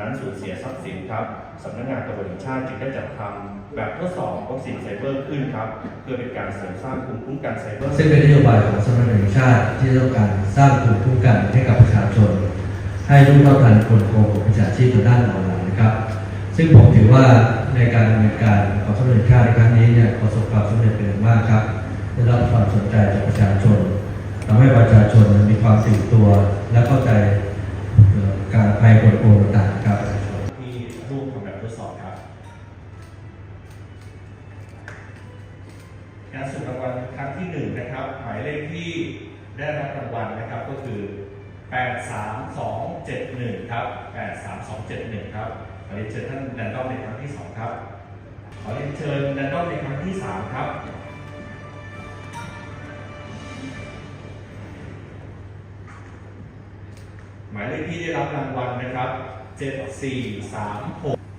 นั้นสูญเสียทรัพย์สินครับสำนักงานตำรวจแห่งชาติจึงได้จัดทำแบบทดสอบวัคซีนไซเบอร์ขึ้นครับ เพื่อเป็นการเสริมสร้างภูมิคุ้มกันไซเบอร์ซึ่งเป็นนโยบายของสำนักงานแห่งชาติที่ต้องการสร้างภูมิคุ้มกันให้กับประชาชน ให้รู้เท่าทันคนโกงมิจฉาชีพทางด้านออนไลน์นะครับ ซึ่งผมถือว่าในการดำเนินการของสำนักงานแห่งชาติในครั้งนี้เนี่ยประสบความสำเร็จเป็นอย่างมากครับได้รับความสนใจจากประชาชนทำให้ประชาชนมีความตื่นตัวและเข้าใจการภัยกลโกงต่าง การสุ่มรางวัลครั้งที่หนึ่งนะครับ หมายเลขที่ได้รับรางวัลนะครับก็คือ 83271 ครับ 83271 ครับขอเรียนเชิญท่านแดนดอมในครั้งที่สองครับ ขอเรียนเชิญแดนดอมในครั้งที่สามครับหมายเลขที่ได้รับรางวัลนะครับ 7436